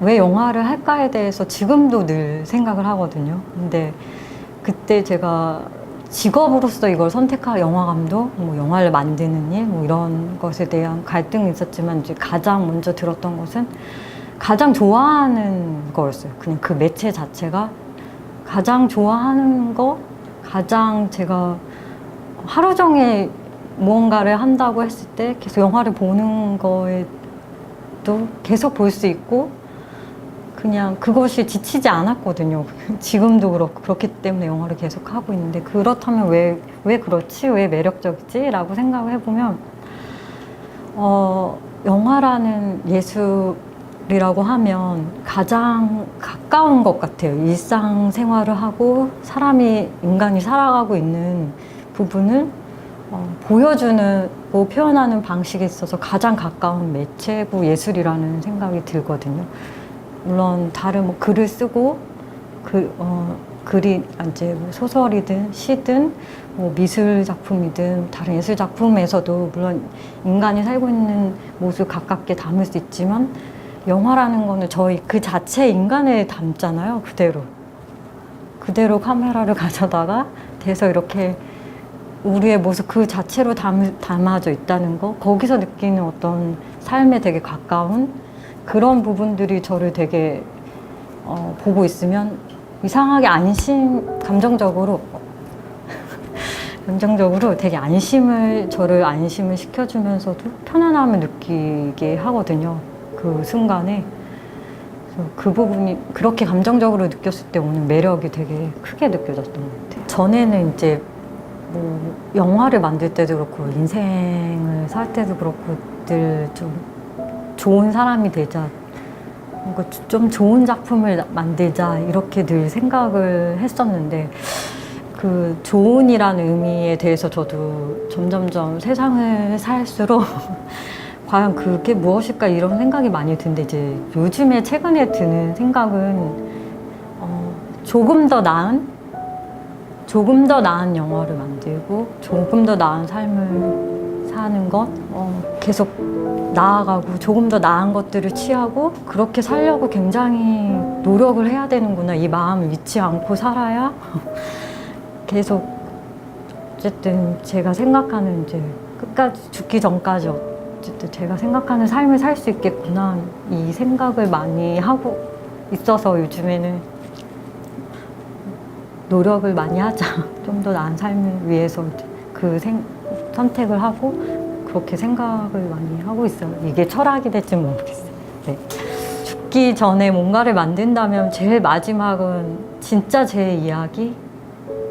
왜 영화를 할까에 대해서 지금도 늘 생각을 하거든요. 근데 그때 제가 직업으로서 이걸 선택한 영화 감독, 뭐 영화를 만드는 일, 뭐 이런 것에 대한 갈등이 있었지만 이제 가장 먼저 들었던 것은 가장 좋아하는 거였어요. 그냥 그 매체 자체가 가장 좋아하는 거, 가장 제가 하루 종일 무언가를 한다고 했을 때 계속 영화를 보는 거에도 계속 볼 수 있고 그냥 그것이 지치지 않았거든요. 지금도 그렇고 그렇기 때문에 영화를 계속 하고 있는데 그렇다면 왜, 왜 그렇지? 왜 매력적이지? 라고 생각을 해보면 어, 영화라는 예술이라고 하면 가장 가까운 것 같아요. 일상 생활을 하고 사람이 인간이 살아가고 있는 부분을 어, 보여주는 고 표현하는 방식에 있어서 가장 가까운 매체고 예술이라는 생각이 들거든요. 물론 다른 뭐 글을 쓰고 그 어, 글이 이제 뭐 소설이든 시든 뭐 미술 작품이든 다른 예술 작품에서도 물론 인간이 살고 있는 모습 가깝게 담을 수 있지만 영화라는 거는 저희 그 자체 인간을 담잖아요 그대로. 그대로 카메라를 가져다가 대서 이렇게 우리의 모습 그 자체로 담, 담아져 있다는 거 거기서 느끼는 어떤 삶에 되게 가까운 그런 부분들이 저를 되게 어, 보고 있으면 이상하게 안심 감정적으로 감정적으로 되게 안심을 저를 안심을 시켜주면서도 편안함을 느끼게 하거든요. 그 순간에. 그 부분이 그렇게 감정적으로 느꼈을 때 오는 매력이 되게 크게 느껴졌던 것 같아요. 전에는 이제 뭐 영화를 만들 때도 그렇고 인생을 살 때도 그렇고 늘 좀 좋은 사람이 되자. 뭔가 좀 좋은 작품을 만들자. 이렇게 늘 생각을 했었는데 그 좋은이라는 의미에 대해서 저도 점점점 세상을 살수록 과연 그게 무엇일까 이런 생각이 많이 드는데 이제 요즘에 최근에 드는 생각은 어, 조금 더 나은 조금 더 나은 영화를 만들고 조금 더 나은 삶을 사는 것 어, 계속 나아가고 조금 더 나은 것들을 취하고 그렇게 살려고 굉장히 노력을 해야 되는구나 이 마음을 잊지 않고 살아야 계속 어쨌든 제가 생각하는 이제 끝까지 죽기 전까지 어쨌든 제가 생각하는 삶을 살 수 있겠구나 이 생각을 많이 하고 있어서 요즘에는 노력을 많이 하자. 좀 더 나은 삶을 위해서 그 생, 선택을 하고 그렇게 생각을 많이 하고 있어요. 이게 철학이 될지 모르겠어요. 네. 죽기 전에 뭔가를 만든다면 제일 마지막은 진짜 제 이야기?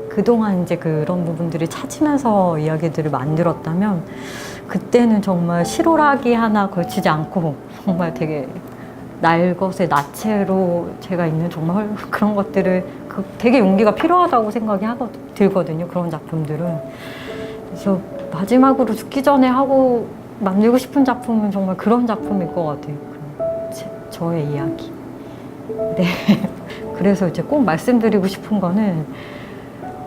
그동안 이제 그런 부분들을 찾으면서 이야기들을 만들었다면 그때는 정말 실오라기 하나 걸치지 않고 정말 되게 날것의 나체로 제가 있는 정말 그런 것들을 그 되게 용기가 필요하다고 생각이 하거, 들거든요. 그런 작품들은. 그래서 마지막으로 죽기 전에 하고 만들고 싶은 작품은 정말 그런 작품일 것 같아요. 제, 저의 이야기. 네. 그래서 이제 꼭 말씀드리고 싶은 거는,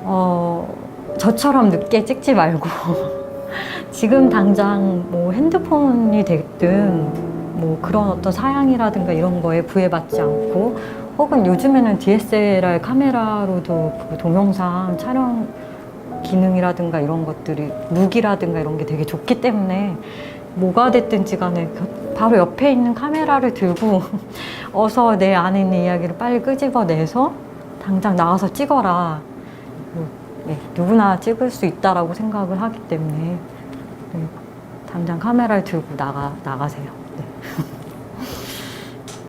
어, 저처럼 늦게 찍지 말고, 지금 당장 뭐 핸드폰이 됐든, 뭐 그런 어떤 사양이라든가 이런 거에 부해받지 않고 혹은 요즘에는 DSLR 카메라로도 그 동영상 촬영 기능이라든가 이런 것들이 무기라든가 이런 게 되게 좋기 때문에 뭐가 됐든지 간에 그 바로 옆에 있는 카메라를 들고 어서 내 안에 있는 이야기를 빨리 끄집어내서 당장 나와서 찍어라. 뭐, 네, 누구나 찍을 수 있다라고 생각을 하기 때문에 네, 당장 카메라를 들고 나가, 나가세요. 네.